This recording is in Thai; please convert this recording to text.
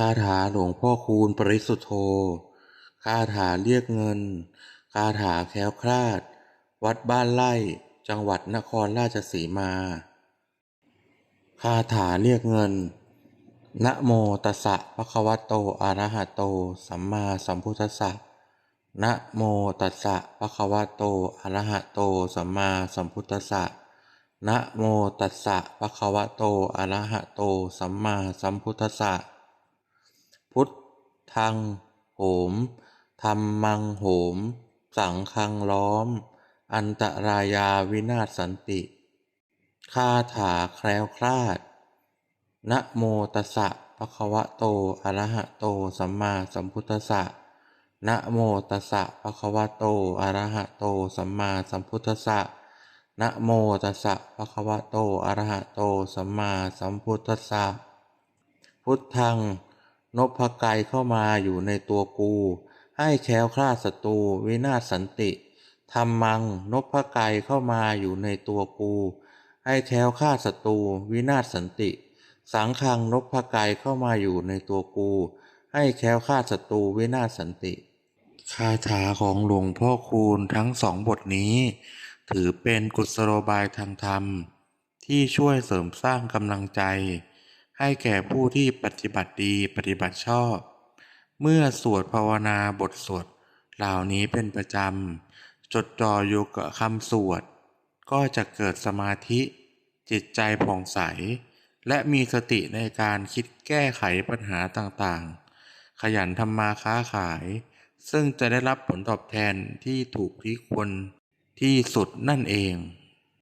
คาถาหลวงพ่อคูณปริสุทธโธคาถาเรียกเงิน คาถาแคล้วคลาด วัดบ้านไร่ จังหวัดนครราชสีมา คาถาเรียกเงิน นะโมตัสสะภะคะวะโต อะระหะโต สัมมาสัมพุทธัสสะ นะโมตัสสะภะคะวะโต อะระหะโต สัมมาสัมพุทธัสสะ นะโมตัสสะภะคะวะโต อะระหะโต สัมมาสัมพุทธัสสะ พุทธังโหมธรรมังโหม สังฆังล้อม อันตรายาวินาศสันติ คาถาแคล้วคลาด นะโมตัสสะภะคะวะโต อะระหะโต สัมมาสัมพุทธัสสะ นะโมตัสสะภะคะวะโต อะระหะโต สัมมาสัมพุทธัสสะ นะโมตัสสะภะคะวะโต อะระหะโต สัมมาสัมพุทธัสสะ พุทธัง นพกายเข้ามาอยู่ในตัวกู ให้แคล้วคลาดศัตรูวินาศสันติธรรมังนพกายเข้ามาอยู่ในตัวกู ให้แคล้วคลาดศัตรูวินาศสันติ สังฆังนพกายเข้ามาอยู่ในตัวกู ให้แคล้วคลาดศัตรูวินาศสันติคาถาของหลวงพ่อคูณทั้งสองบทนี้ ถือเป็นกุศโลบายทางธรรม ที่ช่วยเสริมสร้างกำลังใจ ให้แก่ผู้ที่ปฏิบัติดีปฏิบัติชอบ เมื่อสวดภาวนาบทสวดเหล่านี้เป็นประจำ จดจ่ออยู่กับคำสวด ก็จะเกิดสมาธิ จิตใจผ่องใส และมีสติในการคิดแก้ไขปัญหาต่างๆ ขยันทำมาค้าขาย ซึ่งจะได้รับผลตอบแทนที่ถูกที่ควรที่สุดนั่นเอง